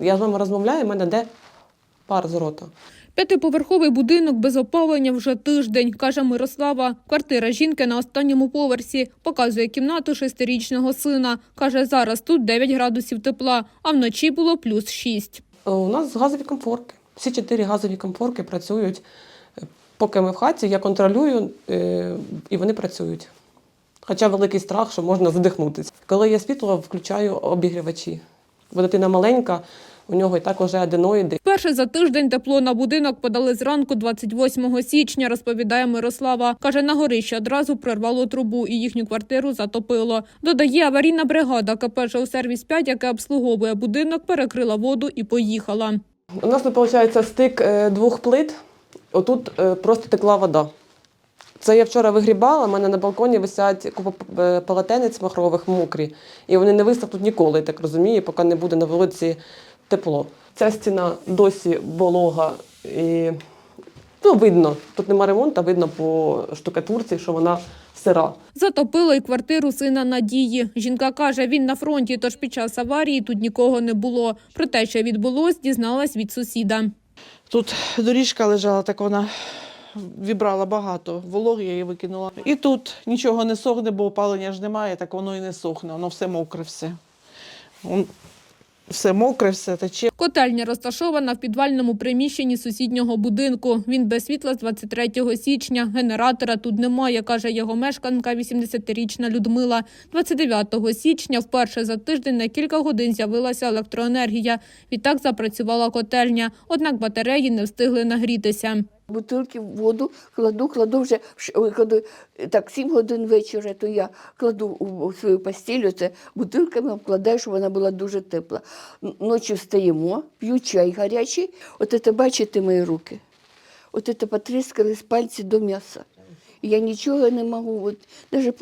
Я з вами розмовляю, в мене де пар з рота. П'ятиповерховий будинок без опалення вже тиждень, каже Мирослава. Квартира жінки на останньому поверсі. Показує кімнату шестирічного сина. Каже, зараз тут 9 градусів тепла, а вночі було плюс 6. Е, У нас газові комфорки. Всі чотири газові комфорки працюють. Поки ми в хаті, я контролюю, е, і вони працюють. Хоча великий страх, що можна задихнутися. Коли є світло, включаю обігрівачі. Бо дитина маленька, у нього і так вже аденоїди. Перше за тиждень тепло на будинок подали зранку 28 січня, розповідає Мирослава. Каже, на горищі одразу прорвало трубу і їхню квартиру затопило. Додає, аварійна бригада КП сервіс 5 яка обслуговує будинок, перекрила воду і поїхала. У нас тут виходить стик е, двох плит. Отут е, просто текла вода. Це я вчора вигрібала, у мене на балконі висять купа е, полотенець махрових мокрі. І вони не висохнуть ніколи, я так розумію, поки не буде на вулиці тепло. Ця стіна досі волога і ну, видно. Тут нема ремонту, видно по штукатурці, що вона сира. Затопило й квартиру сина Надії. Жінка каже, він на фронті, тож під час аварії тут нікого не було. Про те, що відбулось, дізналась від сусіда. Тут доріжка лежала, так вона вібрала багато вологи, я її викинула. І тут нічого не сохне, бо опалення ж немає, так воно і не сохне, воно все мокре все. Все мокре, все тече. Котельня розташована в підвальному приміщенні сусіднього будинку. Він без світла з 23 січня. Генератора тут немає, каже його мешканка, 80-річна Людмила. 29 січня вперше за тиждень на кілька годин з'явилася електроенергія. Відтак запрацювала котельня, однак батареї не встигли нагрітися. Бутилки в воду кладу, кладу вже кладу, так, сім годин вечора, то я кладу у свою постілю, це бутилками обкладаю, щоб вона була дуже тепла. Ночі встаємо, п'ю чай гарячий. От це бачите мої руки. От це потріскались пальці до м'яса. Я нічого не можу, от, навіть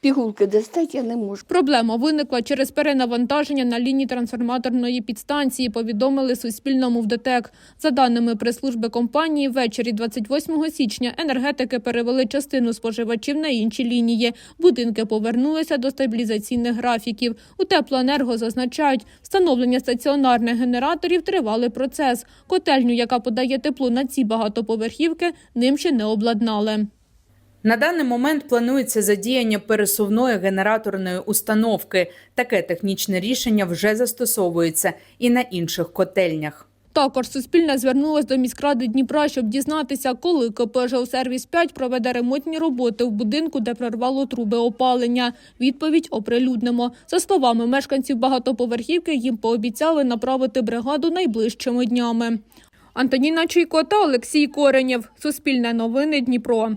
пігулки достати я не можу. Проблема виникла через перенавантаження на лінії трансформаторної підстанції, повідомили Суспільному в ДТЕК. За даними прес-служби компанії, ввечері 28 січня енергетики перевели частину споживачів на інші лінії. Будинки повернулися до стабілізаційних графіків. У теплоенерго зазначають, встановлення стаціонарних генераторів тривалий процес. Котельню, яка подає тепло на ці багатоповерхівки, ним ще не обладнали. На даний момент планується задіяння пересувної генераторної установки. Таке технічне рішення вже застосовується і на інших котельнях. Також Суспільне звернулось до міськради Дніпра, щоб дізнатися, коли КП «Сервіс 5 проведе ремонтні роботи в будинку, де прорвало труби опалення. Відповідь оприлюднимо. За словами мешканців багатоповерхівки, їм пообіцяли направити бригаду найближчими днями. Антоніна Чуйко та Олексій Коренєв. Суспільне новини Дніпро.